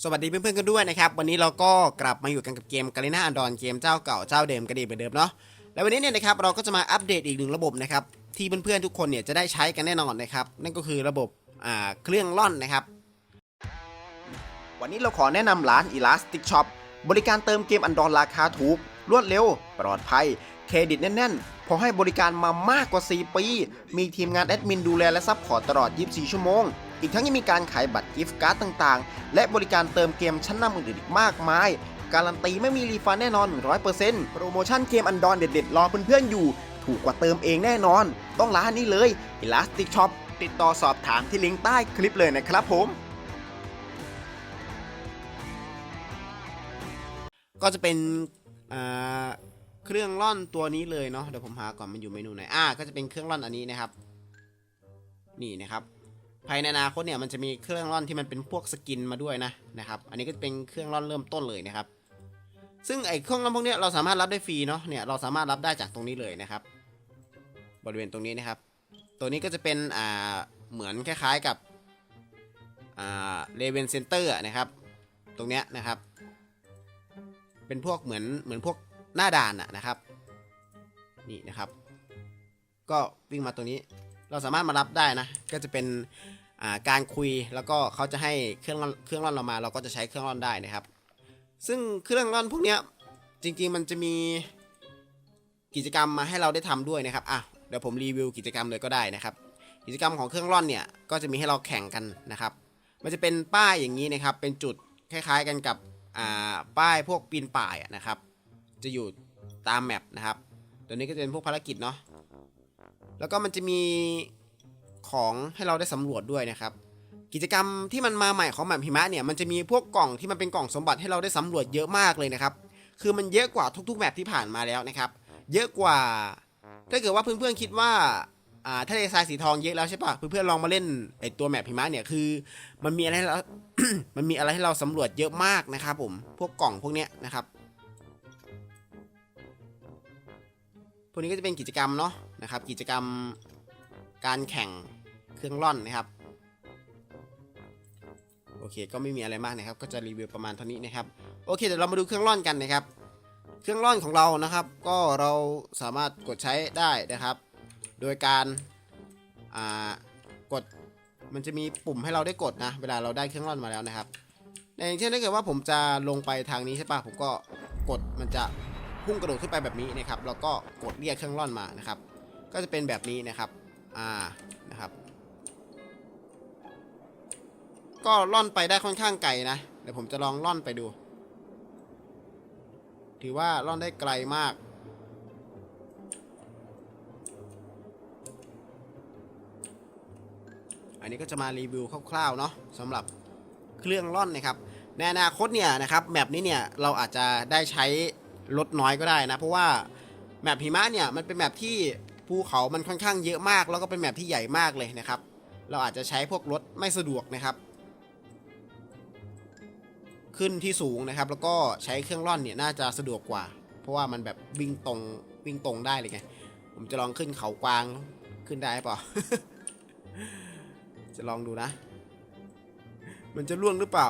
สวัสดีเพื่อนๆกันด้วยนะครับ วันนี้เราก็กลับมาอยู่กันกับเกมกาลิน่าอันดอนเกมเจ้าเก่าเจ้าเดิมกันดีเหมือนเดิมเนาะแล้ววันนี้เนี่ยนะครับเราก็จะมาอัปเดตอีกหนึ่งระบบนะครับที่เพื่อนๆทุกคนเนี่ยจะได้ใช้กันแน่นอนนะครับนั่นก็คือระบบอ่าเครื่องล่อนนะครับ วันนี้เราขอแนะนำร้าน Elastic Shop บริการเติมเกมอันดอนราคาถูก รวดเร็ว ปลอดภัย เครดิตแน่นๆ พอให้บริการมามากกว่า 4 ปี มีทีมงานแอดมินดูแลและซัพพอร์ตตลอด 24 ชั่วโมง อีกทั้งยังมีการขายบัตรกิฟต์การ์ดต่างๆ และบริการเติมเกมชั้นนำอื่นๆอีกมากมาย การันตีไม่มีรีฟันแน่นอน 100%โปรโมชั่นเกมอันดอนเด็ดๆ รอเพื่อนๆอยู่ ถูกกว่าเติมเองแน่นอน ต้องร้านนี้เลย Elastic Shop ติดต่อสอบถามที่ลิงก์ใต้คลิปเลยนะครับผมก็จะเป็นเครื่องร่อนตัวนี้เลยเนาะเดี๋ยวผมหาก่อนมันอยู่เมนูไหนอ่าก็จะเป็นเครื่องร่อนอันนี้นะครับ นี่นะครับ ภายในอนาคตเนี่ยมันจะมีเครื่องร่อนที่มันเป็นพวกสกินมาด้วยนะนะครับ อันนี้ก็เป็นเครื่องร่อนเริ่มต้นเลยนะครับ ซึ่งไอ้เครื่องร่อนพวกเนี้ยเราสามารถรับได้ฟรีเนาะเนี่ยเราสามารถรับได้จากตรงนี้เลยนะครับ บริเวณตรงนี้นะครับ ตัวนี้ก็จะเป็นอ่าเหมือนคล้ายๆกับอ่าเลเวนเซนเตอร์นะครับ ตรงเนี้ยนะครับ เป็นพวกเหมือนเหมือนพวกหน้าด่านอะนะครับ นี่นะครับ ก็วิ่งมาตรงนี้ เราสามารถมารับได้นะ ก็จะเป็นการคุยแล้วก็เขาจะให้เครื่องร่อนเครื่องร่อนเรามา เราก็จะใช้เครื่องร่อนได้นะครับ ซึ่งเครื่องร่อนพวกนี้จริงๆมันจะมีกิจกรรมมาให้เราได้ทำด้วยนะครับอะเดี๋ยวผมรีวิวกิจกรรมเลยก็ได้นะครับ กิจกรรมของเครื่องร่อนเนี่ยก็จะมีให้เราแข่งกันนะครับ มันจะเป็นป้ายอย่างนี้นะครับ เป็นจุดคล้ายๆกันกับป้ายพวกปีนป่ายนะครับ จะอยู่ตามแมปนะครับ ตัวนี้ก็จะเป็นพวกภารกิจเนาะ แล้วก็มันจะมีของให้เราได้สำรวจด้วยนะครับ กิจกรรมที่มันมาใหม่ของแมปหิมะเนี่ยมันจะมีพวกกล่องที่มันเป็นกล่องสมบัติให้เราได้สำรวจเยอะมากเลยนะครับ คือมันเยอะกว่าทุกๆแมปที่ผ่านมาแล้วนะครับ เยอะกว่า ถ้าเกิดว่าเพื่อนๆคิดว่าอ่าทะเลทรายสีทองเยอะแล้วใช่ปะเพื่อนๆลองมาเล่นไอตัวแมปหิมะเนี่ยคือ มันมีอะไรให้เรา มันมีอะไรให้เราสำรวจเยอะมากนะครับ ผม พวกกล่องพวกเนี้ยนะครับ พวกนี้ก็จะเป็นกิจกรรมเนาะนะครับ กิจกรรมการแข่งเครื่องร่อนนะครับ โอเค ก็ไม่มีอะไรมากนะครับ ก็จะรีวิวประมาณเท่านี้นะครับ โอเค เดี๋ยวเรามาดูเครื่องร่อนกันนะครับ เครื่องร่อนของเรานะครับ ก็เราสามารถกดใช้ได้นะครับ โดยการกด มันจะมีปุ่มให้เราได้กดนะ เวลาเราได้เครื่องร่อนมาแล้วนะครับ อย่างเช่นถ้าเกิดว่าผมจะลงไปทางนี้ใช่ปะผมก็กดมันจะ พุ่งกระโดดขึ้นไปแบบนี้นะครับแล้วก็กดเรียกเครื่องร่อนมานะครับ ก็จะเป็นแบบนี้นะครับอ่านะครับ ก็ล่อนไปได้ค่อนข้างไกลนะเดี๋ยวผมจะลองล่อนไปดู ถือว่าล่อนได้ไกลมากอันนี้ก็จะมารีวิวคร่าวๆเนาะสำหรับเครื่องล่อนนะครับในอนาคตเนี่ยนะครับแมปนี้เนี่ยเราอาจจะได้ใช้ รถน้อยก็ได้นะ เพราะว่าแมปหิมะเนี่ยมันเป็นแมปที่ภูเขามันค่อนข้างเยอะมาก แล้วก็เป็นแมปที่ใหญ่มากเลยนะครับ เราอาจจะใช้พวกรถไม่สะดวกนะครับ ขึ้นที่สูงนะครับ แล้วก็ใช้เครื่องร่อนเนี่ยน่าจะสะดวกกว่า เพราะว่ามันแบบวิ่งตรงวิ่งตรงได้เลยไงผมจะลองขึ้นเขากวางขึ้นได้ปล่าจะลองดูนะ มันจะล่วงหรือเปล่า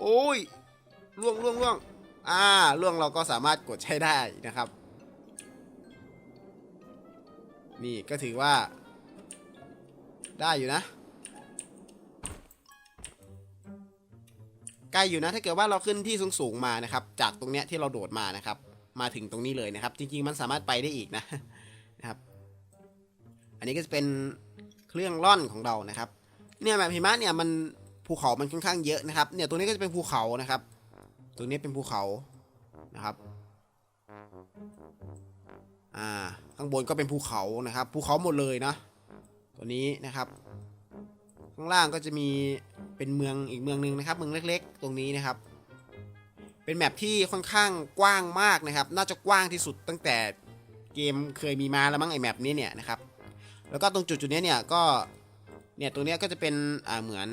โอ้ยล่วงล่วงล่วงอ่าล่วงเราก็สามารถกดใช้ได้นะครับ นี่ก็ถือว่า ได้อยู่นะใกล้อยู่นะถ้าเกิดว่าเราขึ้นที่สูงๆมานะครับ จากตรงเนี้ยที่เราโดดมานะครับ มาถึงตรงนี้เลยนะครับ จริง ๆ มันสามารถไปได้อีกนะนะครับ อันนี้ก็จะเป็นเครื่องร่อนของเรานะครับ เนี่ยแบบหิมะเนี่ยมัน ภูเขามันค่อนข้างเยอะนะครับ เนี่ยตรงนี้ก็จะเป็นภูเขานะครับ ตรงนี้เป็นภูเขานะครับอ่าข้างบนก็เป็นภูเขานะครับภูเขาหมดเลยนะตัวนี้นะครับ ข้างล่างก็จะมีเป็นเมืองอีกเมืองหนึ่งนะครับ เมืองเล็ก ๆ ตรงนี้นะครับ เป็นแมปที่ค่อนข้างกว้างมากนะครับ น่าจะกว้างที่สุดตั้งแต่เกมเคยมีมาแล้วมั้งไอแมปนี้เนี่ยนะครับ แล้วก็ตรงจุดจุดๆนี้เนี่ยก็เนี่ยตรงนี้ก็จะเป็นอ่าเหมือน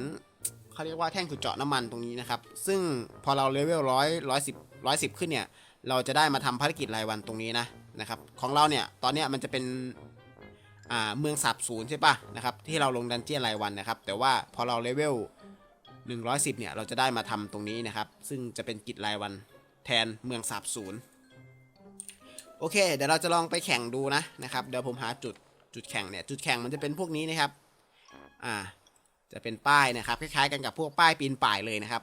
เขาเรียกว่าแท่งขุดเจาะน้ำมันตรงนี้นะครับ ซึ่งพอเราเลเวลร้อยร้อยสิบร้อยสิบขึ้นเนี่ย เราจะได้มาทำภารกิจรายวันตรงนี้นะนะครับ ของเราเนี่ยตอนเนี้ยมันจะเป็นอ่าเมืองสับศูนย์ใช่ปะนะครับที่เราลงดันเจียนรายวันนะครับ แต่ว่าพอเราเลเวล110 เนี่ย เราจะได้มาทำตรงนี้นะครับ ซึ่งจะเป็นกิจรายวันแทนเมืองสับศูนย์โอเค เดี๋ยวเราจะลองไปแข่งดูนะนะครับ เดี๋ยวผมหาจุดจุดแข่งเนี่ย จุดแข่งมันจะเป็นพวกนี้นะครับ อ่า จะเป็นป้ายนะครับคล้ายๆกันกับพวกป้ายปีนป่ายเลยนะครับ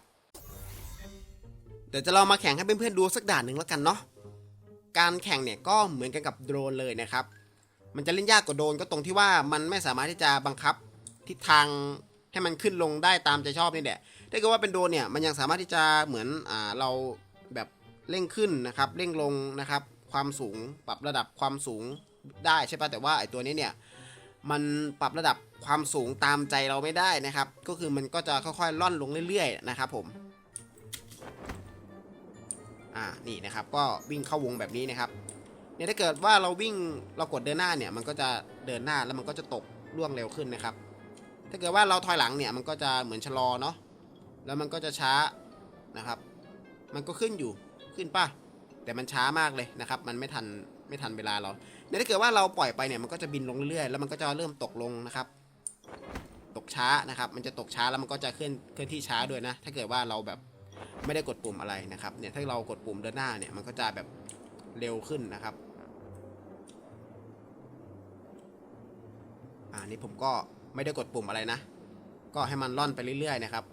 เดี๋ยวจะลองมาแข่งให้เพื่อนๆดูสักด่านหนึ่งแล้วกันเนาะการแข่งเนี่ยก็เหมือนกันกับโดรนเลยนะครับ มันจะเล่นยากกว่าโดรนก็ตรงที่ว่ามันไม่สามารถที่จะบังคับทิศทางให้มันขึ้นลงได้ตามใจชอบนี่แหละถ้าเกิดว่าเป็นโดรนเนี่ยมันยังสามารถที่จะเหมือนอ่าเราแบบเร่งขึ้นนะครับเร่งลงนะครับ ความสูงปรับระดับความสูงได้ใช่ปะแต่ว่าไอตัวนี้เนี่ยมันปรับระดับ ความสูงตามใจเราไม่ได้นะครับ ก็คือมันก็จะค่อยๆล่อนลงเรื่อยๆนะครับผมอ่านี่นะครับก็วิ่งเข้าวงแบบนี้นะครับเนี่ยถ้าเกิดว่าเราวิ่งเรากดเดินหน้าเนี่ยมันก็จะเดินหน้าแล้วมันก็จะตกล่วงเร็วขึ้นนะครับ ถ้าเกิดว่าเราถอยหลังเนี่ยมันก็จะเหมือนชะลอเนาะแล้วมันก็จะช้านะครับ มันก็ขึ้นอยู่ขึ้นป่ะแต่มันช้ามากเลยนะครับ มันไม่ทันไม่ทันเวลาเราเนี่ยถ้าเกิดว่าเราปล่อยไปเนี่ยมันก็จะบินลงเรื่อยๆแล้วมันก็จะเริ่มตกลงนะครับ ตกช้านะครับ มันจะตกช้าแล้วมันก็จะเคลื่อนเคลื่อนที่ช้าด้วยนะ ถ้าเกิดว่าเราแบบไม่ได้กดปุ่มอะไรนะครับ เนี่ยถ้าเรากดปุ่มเดินหน้าเนี่ยมันก็จะแบบเร็วขึ้นนะครับ อ่านี่ผมก็ไม่ได้กดปุ่มอะไรนะ ก็ให้มันล่อนไปเรื่อยๆนะครับ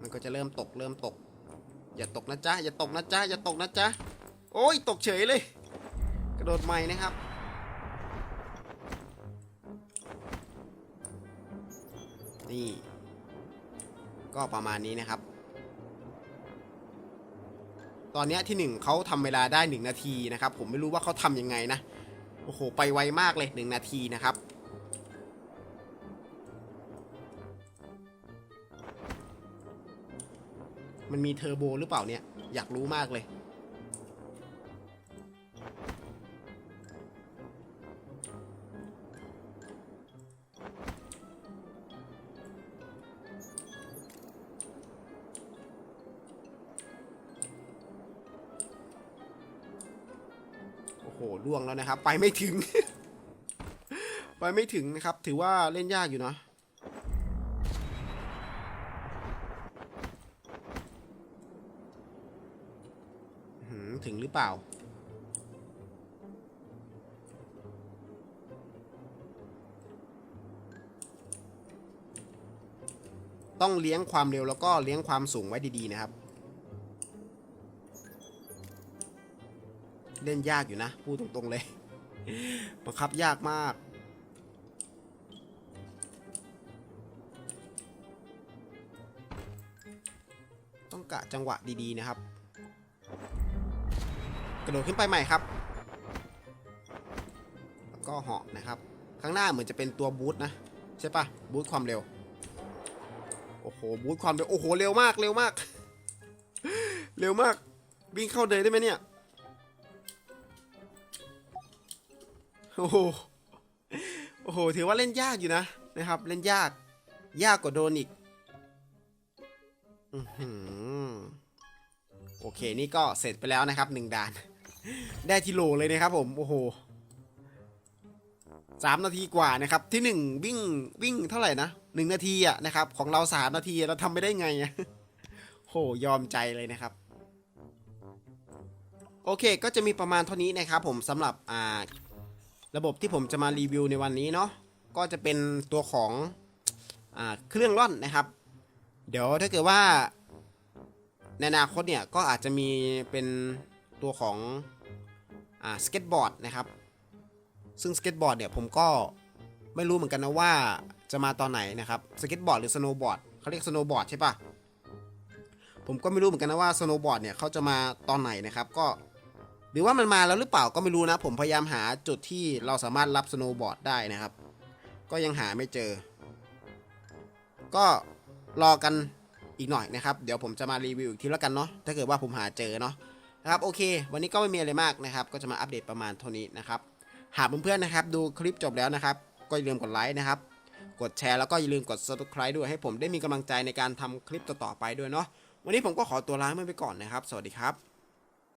มันก็จะเริ่มตกเริ่มตก อย่าตกนะจ๊ะอย่าตกนะจ๊ะอย่าตกนะจ๊ะโอ้ยตกเฉยเลย กระโดดใหม่นะครับ นี่ ก็ประมาณนี้นะครับ ตอนเนี้ยที่หนึ่งเขาทำเวลาได้หนึ่งนาทีนะครับ ผมไม่รู้ว่าเขาทำยังไงนะ โอ้โห ไปไวมากเลยหนึ่งนาทีนะครับ มันมีเทอร์โบหรือเปล่าเนี่ย อยากรู้มากเลย โอ้โหล่วงแล้วนะครับ ไปไม่ถึง ไปไม่ถึงนะครับ ถือว่าเล่นยากอยู่นะถึงหรือเปล่า ต้องเลี้ยงความเร็วแล้วก็เลี้ยงความสูงไว้ดีๆนะครับ เล่นยากอยู่นะ พูดตรงๆเลย บังคับยากมาก ต้องกะจังหวะดีๆนะครับ กระโดดขึ้นไปใหม่ครับ แล้วก็เหาะนะครับ ข้างหน้าเหมือนจะเป็นตัวบูทนะ ใช่ปะบูทความเร็ว โอ้โห บูทความเร็ว โอ้โห เร็วมาก เร็วมาก เร็วมาก วิ่งเข้าเลยได้ไหมเนี่ย โอ้โหโอ้โหถือว่าเล่นยากอยู่นะนะครับ เล่นยาก ยากกว่าโดนอีกอโอเคนี่ก็เสร็จไปแล้วนะครับหนึ่งด่าน ได้ทีโลเลยนะครับผม โอ้โหสามนาทีกว่านะครับ ที่หนึ่งวิ่งวิ่งเท่าไหร่นะหนึ่งนาทีอะนะครับ ของเราสามนาทีเราทำไม่ได้ไงอะโหยอมใจเลยนะครับ โอเคก็จะมีประมาณเท่านี้นะครับผมสำหรับอ่า ระบบที่ผมจะมารีวิวในวันนี้เนาะก็จะเป็นตัวของอเครื่องร่อนนะครับ เดี๋ยวถ้าเกิดว่าในอนาคตเนี่ยก็อาจจะมีเป็นตัวของอสเก็ตบอร์ดนะครับ ซึ่งสเก็ตบอร์ดเนี่ยผมก็ไม่รู้เหมือนกันนะว่าจะมาตอนไหนนะครับสเก็ตบอร์ดหรือสโนว์บอร์ดเขาเรียกสโนว์บอร์ดใช่ปะผมก็ไม่รู้เหมือนกันนะว่าสโนว์บอร์ดเนี่ยเขาจะมาตอนไหนนะครับ ก็ รือว่ามันมาแล้วหรือเปล่าก็ไม่รู้นะ ผมพยายามหาจุดที่เราสามารถรับสโนว์บอร์ดได้นะครับ ก็ยังหาไม่เจอ ก็รอกันอีกหน่อยนะครับ เดี๋ยวผมจะมารีวิวอีกทีแล้วกันเนาะถ้าเกิดว่าผมหาเจอเนาะนะครับโอเค วันนี้ก็ไม่มีอะไรมากนะครับ ก็จะมาอัปเดตประมาณเท่านี้นะครับหากเพื่อนๆนะครับ ดูคลิปจบแล้วนะครับ ก็อย่าลืมกดไลค์นะครับ กดแชร์แล้วก็อย่าลืมกด subscribe ด้วยให้ผมได้มีกำลังใจในการทำคลิปต่อๆไปด้วยเนาะวันนี้ผมก็ขอตัวลาเมื่อไปก่อนนะครับ สวัสดีครับ